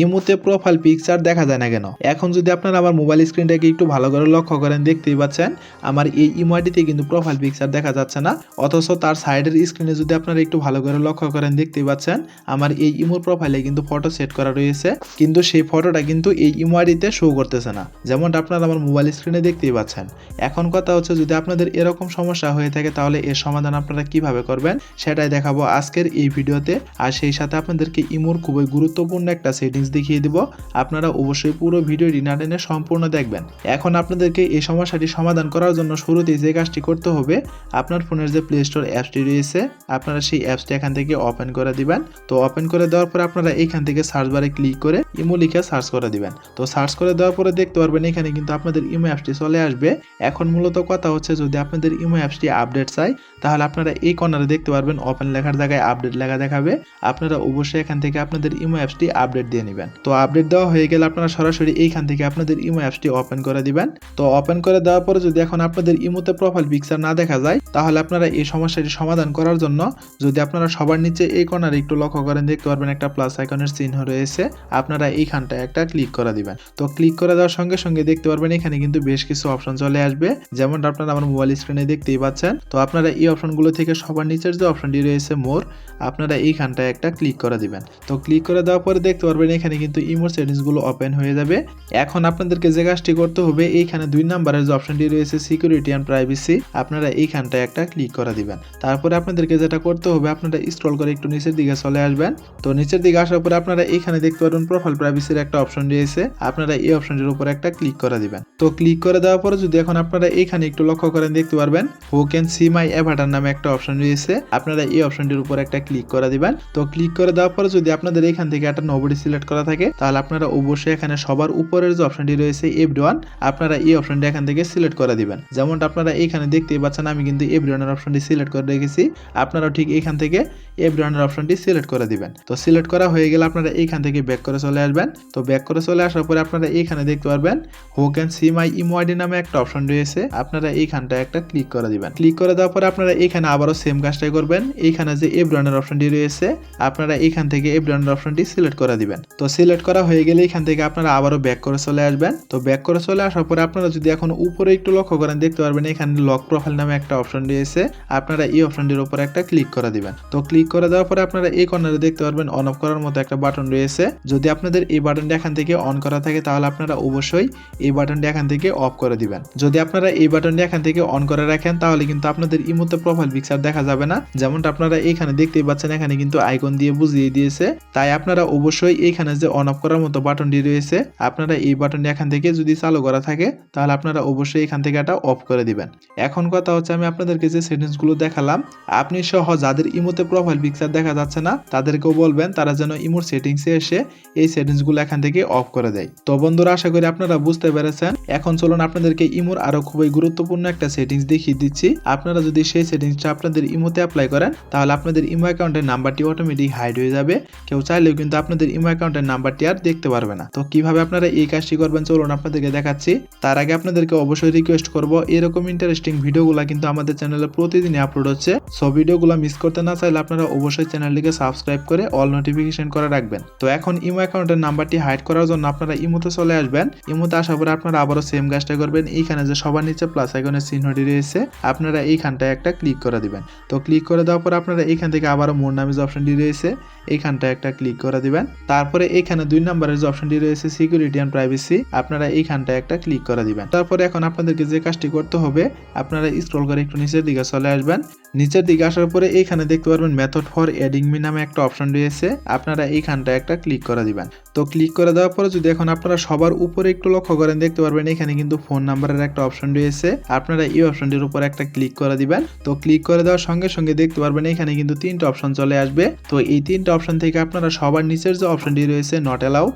ইমোতে profile picture দেখা যায় না কেন? এখন যদি আপনারা আমার মোবাইল স্ক্রিনটাকে একটু ভালো করে লক্ষ্য করেন, দেখতেই পাচ্ছেন, আমার এই ইমোআইডিতে কিন্তু প্রোফাইল পিকচার দেখা যাচ্ছে না। অথচ তার সাইডের স্ক্রিনে যদি আপনারা একটু ভালো করে লক্ষ্য করেন, দেখতেই পাচ্ছেন, আমার এই ইমোর প্রোফাইলে কিন্তু ফটো সেট করা রয়েছে। কিন্তু সেই ফটোটা কিন্তু এই ইমোআইডিতে শো করতেছে না। যেমনটা আপনারা আমার মোবাইল স্ক্রিনে দেখতেই পাচ্ছেন। এখন কথা হচ্ছে, যদি আপনাদের এরকম সমস্যা হয়ে থাকে, তাহলে এর সমাধান আপনারা কীভাবে করবেন, সেটাই দেখাবো আজকের এই ভিডিওতে। আর সেই সাথে আপনাদেরকে ইমোর খুবই গুরুত্বপূর্ণ একটা সেটিংস দেখিয়ে দিব। আপনারা অবশ্যই পুরো ভিডিওটি না টেনে সম্পূর্ণ দেখবেন। এখন আপনাদেরকে এই সমস্যাটি সমাধান করার জন্য শুরুতেই যে কাজটি করতে হবে, আপনার ফোনের যে প্লে স্টোর অ্যাপসটি রয়েছে, আপনারা সেই অ্যাপসটি এখান থেকে ওপেন করে দিবেন। তো ওপেন করে দেওয়ার পর আপনারা এখান থেকে সার্চ বারে ক্লিক করে ইমো লিখে সার্চ করে দিবেন। তো সার্চ করে দেওয়ার পরে দেখতে পারবেন এখানে কিন্তু আপনাদের ইমো অ্যাপসটি চলে আসবে। এখন মূলত কথা হচ্ছে যদি আপনাদের ইমো অ্যাপসটি আপডেট চাই, তাহলে আপনারা এই কর্নারে দেখতে পারবেন ওপেন লেখার জায়গায় আপডেট লেখা দেখাবে। আপনারা অবশ্যই এখান থেকে আপনাদের ইমো অ্যাপসটি আপডেট দিয়ে নেবেন। তো আপডেট দেওয়া হয়ে গেলে আপনারা সরাসরি এইখান থেকে আপনাদের ইমো অ্যাপসটি ওপেন করে দিবেন। তো ওপেন করে দেওয়ার পরে যদি এখন আপনাদের ইমোতে প্রোফাইল পিকচার না দেখা যায়, তাহলে আপনারা এই সমস্যাটি সমাধান করার জন্য যদি আপনারা সবার নিচে এই কর্নারে একটু লক্ষ্য করেন, দেখতে পারবেন একটা প্লাস আইকনের চিহ্ন রয়েছে। আপনারা এইখানটায় একটা ক্লিক করে দিবেন। তো ক্লিক করে দেওয়ার সঙ্গে সঙ্গে দেখতে পারবেন এখানে কিন্তু বেশ কিছু অপশন চলে আসবে। যেমন আপনারা আমার মোবাইল স্ক্রিনে দেখতেই পাচ্ছেন। তো আপনারা এই অপশনগুলো থেকে সবার নিচের যে অপশনটি রয়েছে মোর, আপনারা এইখানটায় একটা ক্লিক করে দিবেন। তো ক্লিক করে দেওয়ার পরে দেখতে পারবেন এখানে কিন্তু ইমোর সেটিংসগুলো ওপেন হয়ে যাবে। এখন আপনাদেরকে যে কাজটি করতে হবে, এইখানে দুই নাম্বারের যে অপশনটি রয়েছে সিকিউরিটি অ্যান্ড প্রাইভেসি আপনারা এইখানটায় একটা ক্লিক করে দিবেন। তারপরে আপনাদেরকে যেটা করতে হবে, আপনারা স্ক্রল করে একটু নিচের দিকে চলে আসবেন। তো নিচের দিকে আসার পরে আপনারা এইখানে দেখতে পারবেন প্রোফাইল প্রাইভেসির একটা অপশন রয়েছে। আপনারা এই অপশনটির উপর একটা ক্লিক করে দিবেন। তো ক্লিক করে দেওয়ার পরে যদি এখন আপনারা এইখানে একটু লক্ষ্য করেন, দেখতে পারবেন who can see my avatar নামে একটা অপশন রয়েছে। আপনারা এই অপশনটির উপর একটা ক্লিক করে দিবেন। তো ক্লিক করে দেওয়ার পরে যদি আপনাদের এখান থেকে একটা নোবডি সিলেক্ট করা থাকে, তাহলে আপনারা অবশ্যই এখানে সবার উপরের যে অপশনটি রয়েছে এফ ওয়ান আপনারা এই অপশনটি এখান থেকে সিলেক্ট করে দিবেন। যেমনটা আপনারা এখানে দেখতেই পাচ্ছেন, আমি কিন্তু এভরি ওয়ানের অপশনটি সিলেক্ট করে রেখেছি। আপনারা ঠিক এখান থেকে এভরি ওয়ানের অপশনটি সিলেক্ট করে দিবেন। তো সিলেক্ট করা হয়ে গেলে আপনারা এইখান থেকে ব্যাক করে চলে আসবেন। তো ব্যাক করে চলে আসার পরে আপনারা এইখানে দেখতে পারবেন who can see my imo নামে একটা অপশন রয়েছে। আপনারা এইখানটা একটা ক্লিক করে দিবেন। ক্লিক করে দেওয়ার পরে আপনারা এখানে আবারও সেম কাজটাই করবেন। এইখানে যে এভরিওয়ানের অপশনটি রয়েছে, আপনারা এইখান থেকে এভরিওয়ানের অপশনটি সিলেক্ট করে দিবেন। তো সিলেক্ট করা হয়ে গেলে এখান থেকে আপনারা আবারও ব্যাক করে চলে আসবেন। তো ব্যাক করে চলে আসার পরে আপনারা যদি এখন উপরে একটু লক্ষ্য করেন, দেখতে পারবেন এখানে লক প্রোফাইল নামে একটা অপশন রয়েছে। আপনারা এই অপশনটির উপর একটা ক্লিক করে দিবেন। তো ক্লিক করে দেওয়ার পরে আপনারা এই কর্নারে দেখতে পারবেন অন অফ করার মতো একটা বাটন রয়েছে। যদি আপনাদের এই বাটনটা এখান থেকে অন করা থাকে, তাহলে আপনারা অবশ্যই এই বাটনটি এখান থেকে অফ করে দিবেন। যদি আপনারা এই বাটনটি এখান থেকে অন করে রাখেন, তাহলে কিন্তু আপনাদের ইমোতে প্রোফাইল পিকচার দেখা যাবে না। যেমনটা আপনারা এইখানে দেখতেই পাচ্ছেন, এখানে কিন্তু আইকন দিয়ে বুঝিয়ে দিয়েছে। তাই আপনারা অবশ্যই এইখানে যে অন অফ করার মতো বাটনটি রয়েছে, আপনারা এই বাটনটি এখান থেকে যদি চালু করা থাকে, তাহলে আপনারা অবশ্যই এখান থেকে এটা অফ করে দিবেন। এখন কথা হচ্ছে, আমি আপনাদেরকে যে সেটিংসগুলো দেখালাম, আপনি সহ যাদের ইমোতে প্রোফাইল পিকচার দেখা যাচ্ছে না, তাদেরকেও বলবেন তারা যেন ইমোর সেটিংসে এসে এই সেটিংসগুলো এখান থেকে অফ করে দেয়। তো বন্ধুরা, আশা করি আপনারা বুঝতে পেরেছেন। এখন চলুন আপনাদেরকে ইমোর আরও খুবই গুরুত্বপূর্ণ একটা সেটিংস দেখিয়ে দিচ্ছি। আপনারা যদি সেই সেটিংসটা আপনাদের ইমোতে অ্যাপ্লাই করেন, তাহলে আপনাদের ইমো অ্যাকাউন্টের নাম্বারটি অটোমেটিক হাইড হয়ে যাবে। কেউ চাইলেও কিন্তু আপনাদের ইমো অ্যাকাউন্টের নাম্বারটি আর দেখতে পারবে না। তো কীভাবে আপনারা এই কাজটি করবেন, চলুন আপনাদেরকে দেখাচ্ছি। তার আগে আপনাদেরকে অবশ্যই রিকোয়েস্ট করব, এরকম ইন্টারেস্টিং ভিডিওগুলো কিন্তু আমাদের চ্যানেলে প্রতিদিনই আপলোড হচ্ছে। সব ভিডিওগুলো মিস করতে না চাইলে আপনারা অবশ্যই চ্যানেলটিকে সাবস্ক্রাইব করে অল নোটিফিকেশন করে রাখবেন। তো এখন ইমো অ্যাকাউন্টের নাম্বারটি হাইড করার জন্য আপনারা ইমোতে চলে আসবেন। ইমোতে আসার পরে আপনারা আবারও সেম কাজটা করবেন। এইখানে যে সবার নিচে প্লাস আইকনের চিহ্নটি রয়েছে, আপনারা এইখানটায় একটা ক্লিক করে দিবেন। তো ক্লিক করে দেওয়ার পর আপনারা এইখান থেকে আবারও মোর নামে যে অপশনটি রয়েছে, এইখানটায় একটা ক্লিক করে দিবেন। তারপরে এইখানে দুই নম্বরের যে অপশনটি রয়েছে সিকিউরিটি অ্যান্ড প্রাইভেসি আপনারা এইখানটায় একটা ক্লিক করে দিবেন। তারপরে এখন আপনাদেরকে যে কাজটি করতে হবে, আপনারা স্ক্রল করে একটু নিচের দিকে চলে আসবেন। নিচের দিকে আসার পরে এইখানে দেখতে পারবেন মেথড ফর এডিং মি নামে একটা অপশন রয়েছে, আপনারা এইখানটায় একটা ক্লিক করে দিবেন। তো ক্লিক করে দেওয়ার পরে যদি এখন আপনারা সবার উপরে একটু লক্ষ্য করেন, দেখতে পারবেন এখানে কিন্তু ফোন নাম্বারের একটা অপশন রয়েছে। আপনারা এই অপশনটির উপর একটা ক্লিক করে দিবেন। তো ক্লিক করে দেওয়ার সঙ্গে সঙ্গে দেখতে পারবেন এখানে কিন্তু তিনটা অপশন চলে আসবে। তো এই তিনটা অপশন থেকে আপনারা সবার নিচের যে অপশনটি রয়েছে নট অ্যালাউ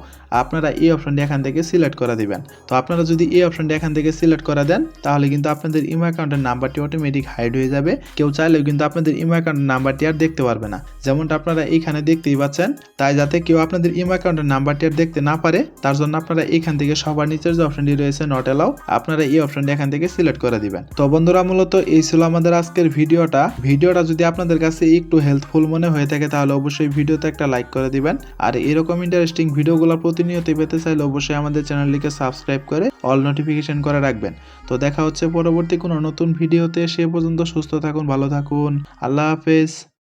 আপনারা এই অপশনটি এখান থেকে সিলেক্ট করে দিবেন। তো আপনারা যদি এই অপশনটি এখান থেকে সিলেক্ট করে দেন, তাহলে কিন্তু আপনাদের ইমো অ্যাকাউন্টের নাম্বারটি অটোমেটিক হাইড হয়ে যাবে। কেউ চাইলেও কিন্তু আপনাদের ইমো অ্যাকাউন্টের নাম্বারটি আর দেখতে পারবে না। যেমনটা আপনারা এইখানে দেখতেই পাচ্ছেন, তাই যাতে কেউ আপনাদের ইমো অ্যাকাউন্টের নাম্বারটি আর দেখতে না পারে, তার জন্য আপনারা এখান থেকে সবার নিচের যে অপশনটি রয়েছে নট এলাও আপনারা এই অপশনটি এখান থেকে সিলেক্ট করে দিবেন। তো বন্ধুরা, মূলত এই ছিল আমাদের আজকের ভিডিওটা। ভিডিওটা যদি আপনাদের কাছে একটু হেল্পফুল মনে হয়ে থাকে, তাহলে অবশ্যই ভিডিওতে একটা লাইক করে দিবেন। আর এরকম ইন্টারেস্টিং ভিডিওগুলো প্রতিনিয়ত পেতে চাইলে অবশ্যই আমাদের চ্যানেলটিকে সাবস্ক্রাইব করে অল নোটিফিকেশন করে রাখবেন। তো দেখা হচ্ছে পরবর্তী কোনো নতুন ভিডিওতে, সে পর্যন্ত সুস্থ থাকুন, ভালো থাকুন। আল্লাহ হাফেজ।